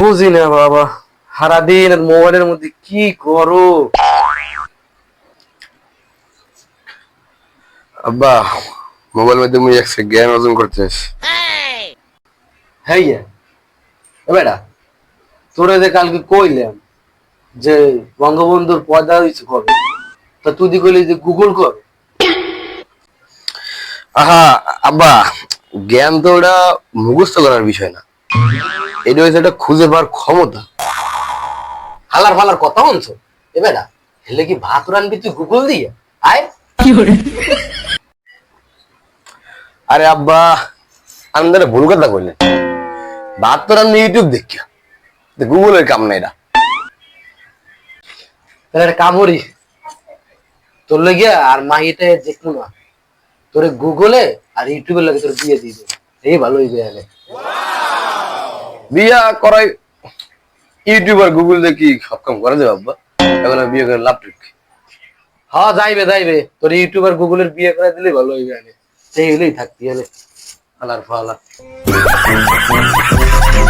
বুঝি না বাবা। সারাদিন মোবাইলের মধ্যে কি করো? আব্বা মোবাইল মধ্যে মুই একসে জ্ঞান অর্জন করতেছ। হ্যাঁ বেটা তোরে যে কালকে কইলাম যে বঙ্গবন্ধুর পয়দা হয়েছে কবে তা তুই কইলি যে গুগল কবে আহা আব্বা জ্ঞান তো ওটা মুখস্থ করার বিষয় না। এটা একটা খুঁজে পাওয়ার ক্ষমতা। হালার ফালার কথা শুনছো এ বেটা হেলে কি ভাত রানবি তুই গুগল দিয়ে? আয়। আরে আব্বা আমি ভুল কথা কইলেন বাদ তো আমি ইউটিউব দেখিয়া। গুগলের কাম না এটা তাহলে একটা কাম করি। তোর লগে আর মাহিটা দেখব না তোরে গুগলে আর ইউটিউবে লাগে তোর বিয়ে দিয়ে দেবে এই ভালো হইবে আগে বিয়া করাই ইউটিউবার গুগল দেখি সব কাম করা যাবে আব্বা? এখন বিয়ে করে লাভ ঠিক হ্যাঁ যাইবে যাইবে। তোর ইউটিউবার গুগলের বিয়ে করে দিলে ভালো হইবে আমি সেই হলেই থাকতি হলে? ফালার ফালা